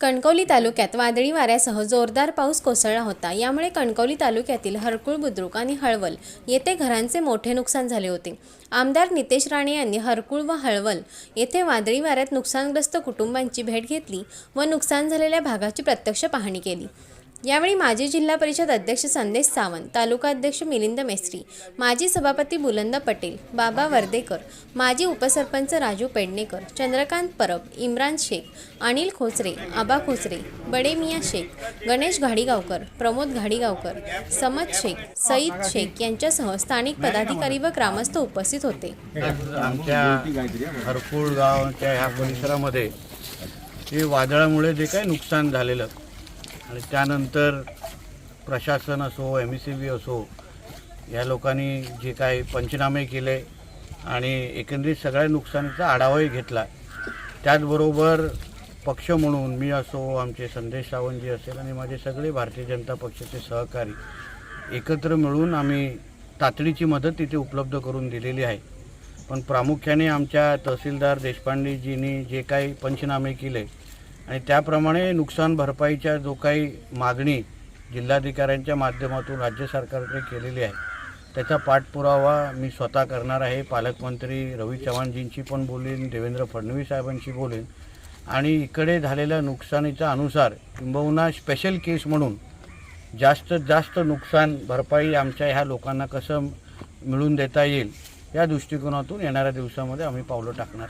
कणकवली तालुक्यात वादळी वाऱ्यासह जोरदार पाऊस कोसळला होता. यामुळे कणकवली तालुक्यातील हरकुळ बुद्रुक आणि हळवल येथे घरांचे मोठे नुकसान झाले होते. आमदार नितेश राणे यांनी हरकुळ व हळवल येथे वादळी वाऱ्यात नुकसानग्रस्त कुटुंबांची भेट घेतली व नुकसान झालेल्या भागाची प्रत्यक्ष पाहणी केली. यावेळी माजी जिल्हा परिषद अध्यक्ष संदेश सावंत तालुका अध्यक्ष मिलिंद मेस्त्री माजी सभापती बुलंद पटेल बाबा वर्देकर माजी उपसरपंच राजू पेडणेकर चंद्रकांत परब इम्रान शेख अनिल खोचरे आबा खोचरे बडे मिया शेख गणेश घाडीगावकर प्रमोद घाडीगावकर समद शेख सईद शेख यांच्यासह स्थानिक पदाधिकारी व ग्रामस्थ उपस्थित होते. आमच्या ह्या परिसरामध्ये हे वादळामुळे जे काही नुकसान झालेलं आणि त्यानंतर प्रशासन असो एम ई सी बी असो या लोकांनी जे काही पंचनामे केले आणि एकंदरीत सगळ्या नुकसानीचा आढावाही घेतला. त्याचबरोबर पक्ष म्हणून मी असो आमचे संदेश सावंतजी असेल आणि माझे सगळे भारतीय जनता पक्षाचे सहकारी एकत्र मिळून आम्ही तातडीची मदत तिथे उपलब्ध करून दिलेली आहे. पण प्रामुख्याने आमच्या तहसीलदार देशपांडेजींनी जे काही पंचनामे केले आणि त्याप्रमाणे नुकसान भरपाईच्या जो काही मागणी जिल्हाधिकाऱ्यांच्या माध्यमातून राज्य सरकारकडे केलेली आहे त्याचा पाठपुरावा मी स्वतः करणार आहे. पालकमंत्री रवी चव्हाणजींशी पण बोलेन देवेंद्र फडणवीस साहेबांशी बोलेन. आणि इकडे झालेल्या नुकसानीच्या अनुसार किंबहुना स्पेशल केस म्हणून जास्तीत जास्त नुकसान भरपाई आमच्या ह्या लोकांना कसं मिळून देता येईल या दृष्टिकोनातून येणाऱ्या दिवसामध्ये आम्ही पावलं टाकणार.